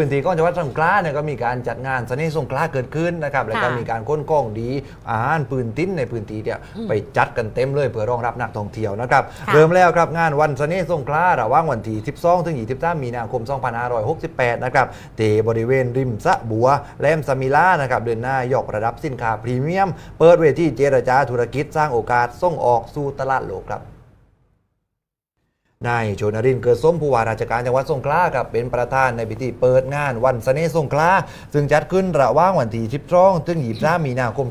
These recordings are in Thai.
พื้นที่ของจังหวัดสงขลาเนี่ยก็มีการจัดงานเสน่ห์สงขลาเกิดขึ้นนะครับแล้วก็ค่ะมีการค้นกล้องดีอาหารปืนติ้นในพื้นที่เนี่ยไปจัดกันเต็มเลยเพื่อรองรับนักท่องเที่ยวนะครับค่ะเริ่มแล้วครับงานวันเสน่ห์สงขลาระหว่างวันที่ 12 ถึง 23 มีนาคม 2568 นะครับที่บริเวณริมสระบัวแหลมสมิลานะครับเดินหน้ายกระดับสินค้าพรีเมียม เปิดเวทีเจรจาธุรกิจสร้างโอกาสส่งออกสู่ตลาดโลกครับ นายโชนรินเกิดส้มผู้ว่าราชการจังหวัดสงขลาครับเป็นประธานในพิธีเปิดงานวันเสน่ห์สงขลาซึ่งจัดขึ้นระหว่างวันที่12ถึง23มีนาคม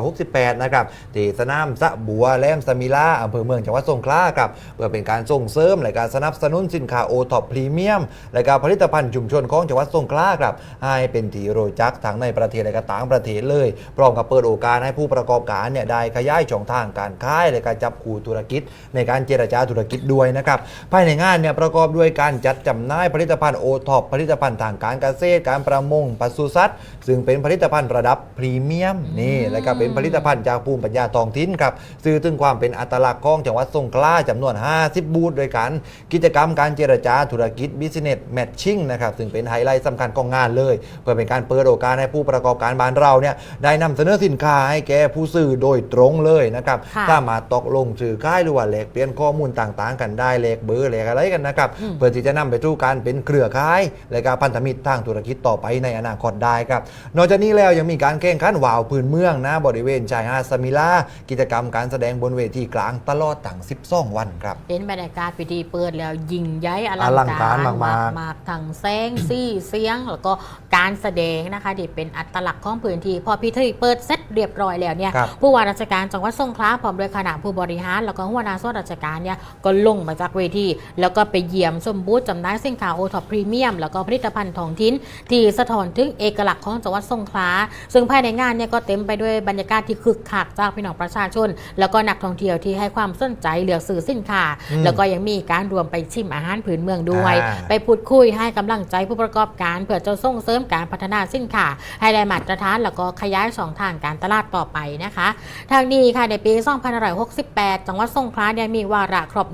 2568 นะครับที่สนามสะบัวแหลมสมิลาอำเภอเมืองจังหวัดสงขลาครับเพื่อเป็นการส่งเสริมและการสนับสนุนสินค้าโอท็อปพรีเมียม และการผลิตภัณฑ์ชุมชนของจังหวัดสงขลาครับให้เป็นที่รู้จักทั้งในประเทศและก็ต่างประเทศเลยพร้อมกับเปิดโอกาสให้ผู้ประกอบการเนี่ยได้ขยายช่องทางการค้าและการจับคู่ธุรกิจ ในการเจรจาธุรกิจด้วยนะครับภายในงานเนี่ยประกอบด้วยการจัดจำหน่ายผลิตภัณฑ์โอท็อปผลิตภัณฑ์ทางการเกษตรการประมงปศุสัตว์ ซึ่งเป็นผลิตภัณฑ์ระดับพรีเมียมนี่และก็เป็นผลิตภัณฑ์จากภูมิปัญญาท้องถิ่นครับสื่อถึงความเป็นอัตลักษณ์ของจังหวัดสงขลาจำนวน 50 บูธด้วยกัน กิจกรรมการเจรจาธุรกิจ Business Matching นะครับซึ่งเป็นไฮไลท์สำคัญของงานเลย เพื่อเป็นการเปิดโอกาสให้ผู้ประกอบการบ้านเราเนี่ยได้นำเสนอสินค้าให้แก่ผู้ซื้อโดยตรงเลยนะครับค่ะสามารถตกลงซื้อขายหรือว่าแลกเปลี่ยนข้อมูลต่างๆ กันได้แลกเบอร์แลกอะไรกันนะครับเพื่อที่จะนำไปสู่การเป็นเครือข่าย และการพันธมิตรทางธุรกิจต่อไปในอนาคตได้ครับ นอกจากนี้แล้วยังมีการแข่งขันว่าวพื้นเมืองนะบริเวณชายหาดสมิลากิจกรรมการแสดงบนเวทีกลางตลอดตั้ง12 วันครับเป็นบรรยากาศพิธีเปิดแล้วยิ่งใหญ่อลัอลังการมากๆมากทั้งแสงซี่เสียง แล้วก็การแสดงนะคะที่เป็นอัตลักษณ์ของพื้นที่พอพิธีเปิดเสร็จเรียบร้อยแล้วเนี่ยครับผู้ว่าราชการจังหวัดสงขลาพร้อมด้วยคณะผู้บริหาร แล้วก็หัวหน้าส่วนราชการเนี่ยก็ลงมาจากเวที แล้วก็ไปเยี่ยมชมบูธจำหน่ายสินค้าโอท็อปพรีเมียมแล้วก็ผลิตภัณฑ์ท้องถิ่นที่สะท้อนถึงเอกลักษณ์ของจังหวัดสงขลาซึ่งภายในงานเนี่ยก็เต็มไปด้วยบรรยากาศที่คึกคักจากพี่น้องประชาชน แล้วก็นักท่องเที่ยวที่ให้ความสนใจเลือกซื้อสินค้าอืมแล้วก็ยังมีการรวมไปชิมอาหารพื้นเมืองด้วยอ่าไปพูดคุยให้กำลังใจผู้ประกอบการเพื่อจะส่งเสริมการพัฒนาสินค้าให้ได้มาตรฐาน แล้วก็ขยายช่องทางการตลาดต่อไปนะคะทางนี้ค่ะในปี 2568 จังหวัดสงขลาเนี่ยมีวาระครบ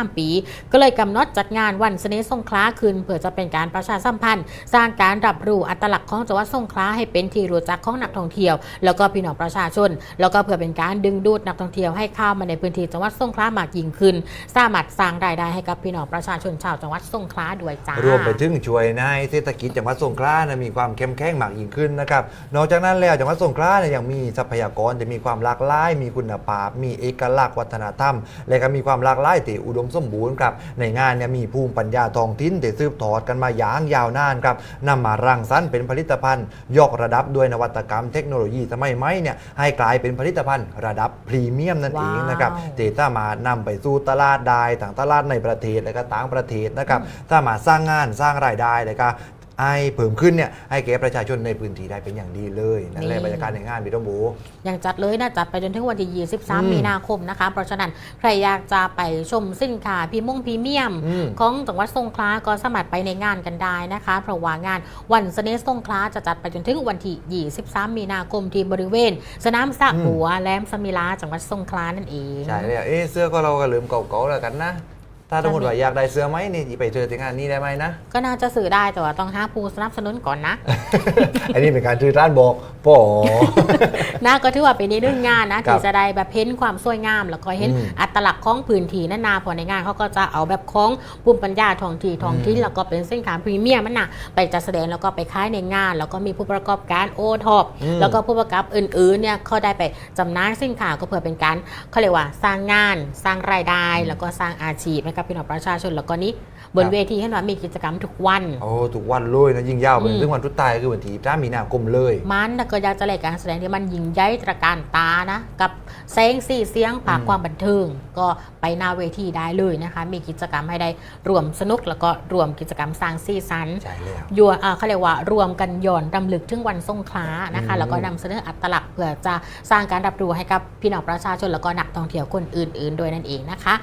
3 ปี ก็เลยกำหนดจัดงานวันเสน่ห์สงขลาขึ้นเพื่อจะเป็นการประชาสัมพันธ์ สร้างการรับรู้อัตลักษณ์ของจังหวัดสงขลาให้เป็นที่รู้จักของนักท่องเที่ยว แล้วก็พี่น้องประชาชน แล้วก็เพื่อเป็นการดึงดูดนักท่องเที่ยวให้เข้ามาในพื้นที่จังหวัดสงขลามากยิ่งขึ้น สามารถสร้างรายได้ให้กับพี่น้องประชาชนชาวจังหวัดสงขลาด้วยจ้ารวมไปถึงช่วยในเศรษฐกิจจังหวัดสงขลานะมีความเข้มแข็งมากยิ่งขึ้นนะครับนอกจากนั้นแล้วจังหวัดสงขลาเนี่ยยังมีทรัพยากรที่มีความหลากหลาย มีคุณภาพ มีเอกลักษณ์วัฒนธรรม และก็มีความหลากหลายที่อุดมสมบูรณ์ครับในงานเนี่ยมีภูมิปัญญาท้องถิ่นที่สืบทอดกันมาอย่างยาวนานครับนำมารังสรรค์เป็นผลิตภัณฑ์ ยกระดับด้วยนวัตกรรมเทคโนโลยีสมัยใหม่เนี่ยให้กลายเป็นผลิตภัณฑ์ระดับพรีเมียมนั่นเองนะครับว้าวที่สามารถนำไปสู่ตลาดได้ทั้งตลาดในประเทศและก็ต่างประเทศนะครับสามารถสร้างงานสร้างรายได้และก็ ให้เพิ่มขึ้นเนี่ยให้แก่ประชาชนในพื้นที่ได้เป็นอย่างดีเลยนั่นแหละนี่บรรยากาศในงานพี่ต้องบูยังจัดเลยนะจัดไปจนถึงวันที่อืม23 มีนาคมนะคะ เพราะฉะนั้นใครอยากจะไปชมสินค้าพรีมงพรีเมียมอืมของจังหวัดสงขลาก็สามารถไปในงานกันได้นะคะ เพราะว่างานวันเสน่ห์สงขลาจะจัดไปจนถึงวันที่23 มีนาคมที่บริเวณ สนามสระบัวแหลมสมิลาจังหวัดสงขลานั่นเองใช่เลยเอ๊ะเสื้อก็เราก็ลืมเก่าๆแล้วกันนะ ถ้าสมมติว่าอยากได้เสื้อไหมนี่ไปเจอที่งานนี้ได้ไหมนะ ก็น่าจะสื่อได้แต่ว่าต้องหาผู้สนับสนุนก่อนนะ อันนี้เป็นการชื่อร้านบอก ปอ นะก็ถือว่าเป็นในเรื่องงานนะครัที่บจะได้แบบเพ้นความสวยงาม แล้วก็เห็นอืมอัตลักษณ์ของพื้นที่นั่นนาพอในงานเขาก็จะเอาแบบของภูมิปัญญาท้องที่ท้องถิ่นอืมแล้วก็เป็นสินค้าพรีเมียมมันนะไปจัดแสดงแล้วก็ไปขายในงาน แล้วก็มีผู้ประกอบการโอท็อปอืม แล้วก็ผู้ประกอบอื่นๆเนี่ยเขาได้ไปจำหน่ายสินค้าก็เพื่อเป็นการเขาเรียกว่าสร้างงาน สร้างรายได้ แล้วก็สร้างอาชีพให้กับพี่น้องประชาชนแล้วก็นี้บนเวทีเห็นว่ามีกิจกรรมทุกวัน โอ้ทุกวันเลยนะยิ่งยาวไปอืม ถึงวันทุดตายคือวันที่จ้ามีนาคมเลย มันน่ะก็อยากจะรายการแสดงที่มันยิ่งใหญ่ตระการตานะ กับแสงสีเสียงผากอืมความบันเทิง ก็ไปหน้าเวทีได้เลยนะคะ มีกิจกรรมให้ได้รวมสนุกแล้วก็รวมกิจกรรมสร้างสีสันใช่แล้วยัวอ่าเขาเรียกว่ารวมกันย้อนรำลึกถึงวันสงขลานะคะอืมแล้วก็นำเสนออัตลักษณ์เพื่อจะสร้างการรับรู้ให้กับพี่น้องประชาชนแล้วก็นักท่องเที่ยวคนอื่น ๆ ด้วยนั่นเองนะคะ